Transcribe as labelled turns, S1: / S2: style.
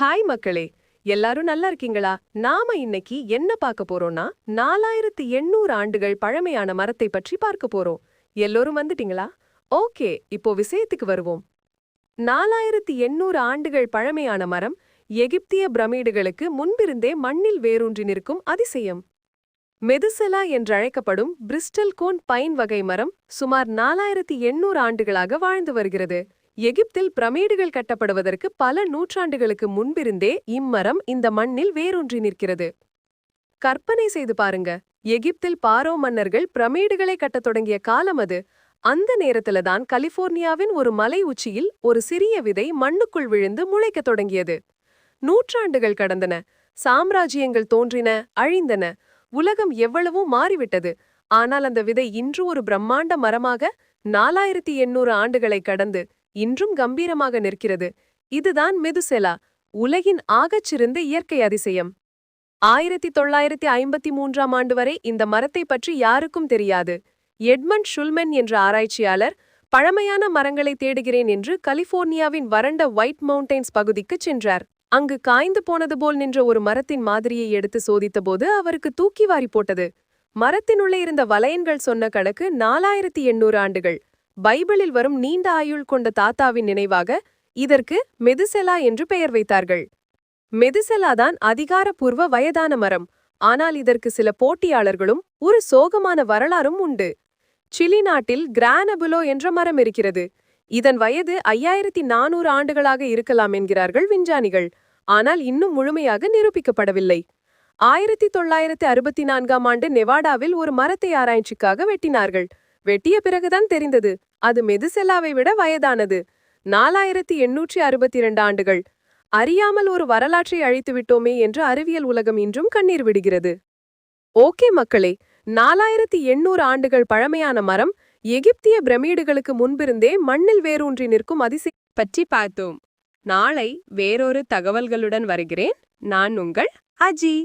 S1: Hi மக்களே எல்லாரும் நல்லா இருக்கீங்களா? நாம இன்னைக்கு என்ன பார்க்க போறோம்னா நாலாயிரத்து எண்ணூறு ஆண்டுகள் பழமையான மரத்தை பற்றி பார்க்க போறோம். எல்லோரும் வந்துட்டீங்களா? ஓகே இப்போ விஷயத்துக்கு வருவோம். நாலாயிரத்து எண்ணூறு ஆண்டுகள் பழமையான மரம் எகிப்திய பிரமிடுகளுக்கு முன்பிருந்தே மண்ணில் வேரூன்றி நிற்கும் அதிசயம். மெதுசெலா என்றழைக்கப்படும் பிரிஸ்டல் கோன் பைன் வகை மரம் சுமார் நாலாயிரத்தி எண்ணூறு ஆண்டுகளாக வாழ்ந்து வருகிறது. எகிப்தில் பிரமேடுகள் கட்டப்படுவதற்கு பல நூற்றாண்டுகளுக்கு முன்பிருந்தே இம்மரம் இந்த மண்ணில் வேரூன்றி நிற்கிறது. கற்பனை செய்து பாருங்க. எகிப்தில் பாரோ மன்னர்கள் பிரமேடுகளை கட்டத் தொடங்கிய காலம் அது. அந்த நேரத்துல தான் கலிபோர்னியாவின் ஒரு மலை உச்சியில் ஒரு சிறிய விதை மண்ணுக்குள் விழுந்து முளைக்கத் தொடங்கியது. நூற்றாண்டுகள் கடந்தன. சாம்ராஜ்யங்கள் தோன்றின அழிந்தன. உலகம் எவ்வளவோ மாறிவிட்டது. ஆனால் அந்த விதை இன்று ஒரு பிரம்மாண்ட மரமாக நாலாயிரத்தி எண்ணூறு ஆண்டுகளை கடந்து இன்றும் கம்பீரமாக நிற்கிறது. இதுதான் மெதுசெலா உலகின் ஆகச்சிறந்த இயற்கை அதிசயம். ஆயிரத்தி தொள்ளாயிரத்தி ஐம்பத்தி மூன்றாம் ஆண்டு வரை இந்த மரத்தை பற்றி யாருக்கும் தெரியாது. எட்மண்ட் ஷுல்மென் என்ற ஆராய்ச்சியாளர் பழமையான மரங்களை தேடுகிறேன் என்று கலிபோர்னியாவின் வறண்ட ஒயிட் மவுண்டைன்ஸ் பகுதிக்குச் சென்றார். அங்கு காய்ந்து போனது போல் நின்ற ஒரு மரத்தின் மாதிரியை எடுத்து சோதித்தபோது அவருக்கு தூக்கி வாரி போட்டது. மரத்தினுள்ளே இருந்த வளையன்கள் சொன்ன கணக்கு நாலாயிரத்தி எண்ணூறு ஆண்டுகள். பைபிளில் வரும் நீண்ட ஆயுள் கொண்ட தாத்தாவின் நினைவாக இதற்கு மெதுசெலா என்று பெயர் வைத்தார்கள். மெதுசெலா தான் அதிகாரப்பூர்வ வயதான மரம். ஆனால் இதற்கு சில போட்டியாளர்களும் ஒரு சோகமான வரலாறும் உண்டு. சிலி நாட்டில் கிரானபுலோ என்ற மரம் இருக்கிறது. இதன் வயது ஐயாயிரத்தி நானூறு ஆண்டுகளாக இருக்கலாம் என்கிறார்கள் விஞ்ஞானிகள். ஆனால் இன்னும் முழுமையாக நிரூபிக்கப்படவில்லை. ஆயிரத்தி தொள்ளாயிரத்தி அறுபத்தி நான்காம் ஆண்டு நெவாடாவில் ஒரு மரத்தை ஆராய்ச்சிக்காக வெட்டினார்கள். வெட்டிய பிறகுதான் தெரிந்தது. அது மெதுசெல்லாவை விட வயதானது. நாலாயிரத்தி எண்ணூற்றி அறுபத்தி இரண்டு ஆண்டுகள். அறியாமல் ஒரு வரலாற்றை அழித்து விட்டோமே என்று அறிவியல் உலகம் இன்றும் கண்ணீர் விடுகிறது. ஓகே மக்களே நாலாயிரத்தி எண்ணூறு ஆண்டுகள் பழமையான மரம் எகிப்திய பிரமிடுகளுக்கு முன்பிருந்தே மண்ணில் வேரூன்றி நிற்கும் அதிசய பற்றி பார்த்தோம். நாளை வேறொரு தகவல்களுடன் வருகிறேன். நான் உங்கள் அஜி.